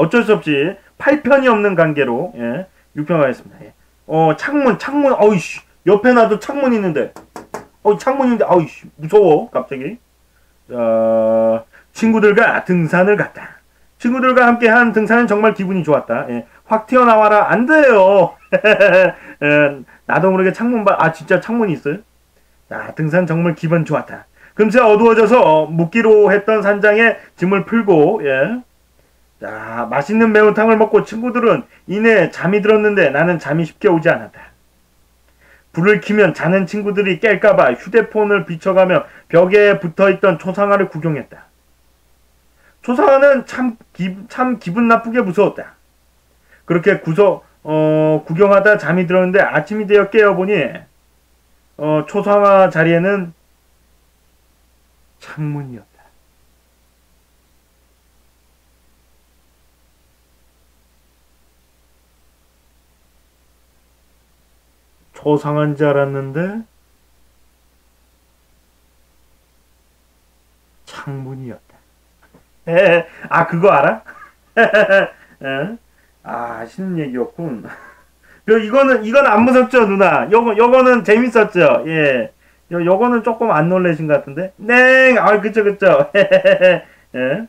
어쩔 수 없이 8편이 없는 관계로 예, 6편 가겠습니다. 예. 어 창문 창문 어이씨 옆에 놔도 창문 있는데 어 창문인데 어이씨 무서워 갑자기 자 친구들과 등산을 갔다. 친구들과 함께 한 등산은 정말 기분이 좋았다. 예, 확 튀어나와라 안 돼요. 예, 나도 모르게 창문 봐. 아 진짜 창문이 있어요? 자 등산 정말 기분 좋았다. 금세 어두워져서 묵기로 했던 산장에 짐을 풀고 예. 자 맛있는 매운탕을 먹고 친구들은 이내 잠이 들었는데 나는 잠이 쉽게 오지 않았다. 불을 켜면 자는 친구들이 깰까봐 휴대폰을 비춰가며 벽에 붙어있던 초상화를 구경했다. 초상화는 참, 기, 참 기분 나쁘게 무서웠다. 그렇게 구서, 어, 구경하다 잠이 들었는데 아침이 되어 깨어보니, 어, 초상화 자리에는 창문이었다. 초상한 줄 알았는데 창문이었다. 에, 아 그거 알아? 에? 아 아시는 얘기였군. 요 이거는 이건 안 무섭죠 누나. 요거 요거는 재밌었죠. 예. 요 요거는 조금 안 놀라신 것 같은데. 네. 아 그쵸 그쵸. 예.